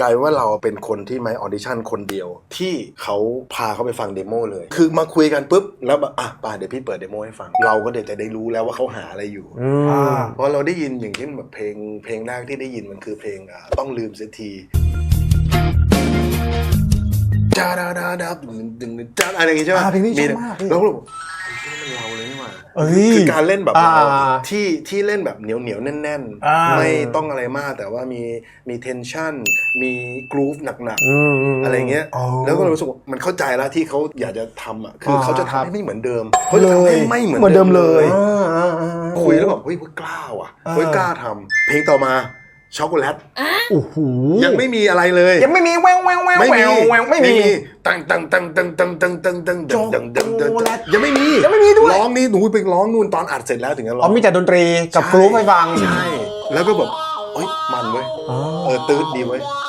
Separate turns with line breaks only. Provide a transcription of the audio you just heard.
กลายว่าเราเป็นคนที่มาออดิชั่นคนเดียว ที่เขาพาเขาไปฟังเดโมเลย คือมาคุยกันปุ๊บแล้วแบบอะป่าเดี๋ยวพี่เปิดเดโมให้ฟัง เราก็เดี๋ยวจะได้รู้แล้วว่าเขาหาอะไรอยู่
อืม
อ่า
เพราะเราได้ยินอย่างเช่นแบบเพลงเพลงแรกที่ได้ยินมันคือเพลงอะต้องลืมเสียทีจ้าดาดาดาดึงดึงดึงจ้าอะไรอย่างงี้ใช่ไหม
อ่าเพลงนี้ชอบมากพี่
แล้วก็แบบ คือการเล่นแบบ
อ่า
ที่ที่เล่นแบบเหนียวเหนียวๆแน่น
อ่า
ไม่ต้องอะไรมากแต่ว่ามีมีเทนชันมีกรูฟหนัก
อืมม
ๆอะไรเงี้ย
โอ้
แล้วก็รู้สึกว่ามันเข้าใจแล้วที่เขาอยากจะทำอะคือเขาจะ
ครับ
ทำให้ไม่เหมือนเดิมเขาจะทำให้ไม่เหมือน
เหมือนเดิมเลย
อ่าอ่าอ่า
คุยแล้วแบบเฮ้ยเฮ้ยกล้าว่ะ
อ่า
เฮ้ยกล้าทำเพลงต่อมา ช็อกโกแลต
โอ้โห
ยังไม่มีอะไรเลย
ยังไม่มีแววแววแวว
ไม่
แว
มี
วแววไม่มี
ตังตังตังตังตังตังตังตังตังตังตังตัง
ช็อกโกแลต
ยังไม่มี
ยังไม่มีด้วย
ร้องนี่หนูไปร้องนู่นตอนอัดเสร็จแล้วถึงจะร้
อ๋
อ
องมีแต่ดนตรีกับกรุ๊ปให้ฟัง
ใช่แล้วก็แบบเอ้ยมันเว้ย
อ๋อ
เออตืดดีเว้ย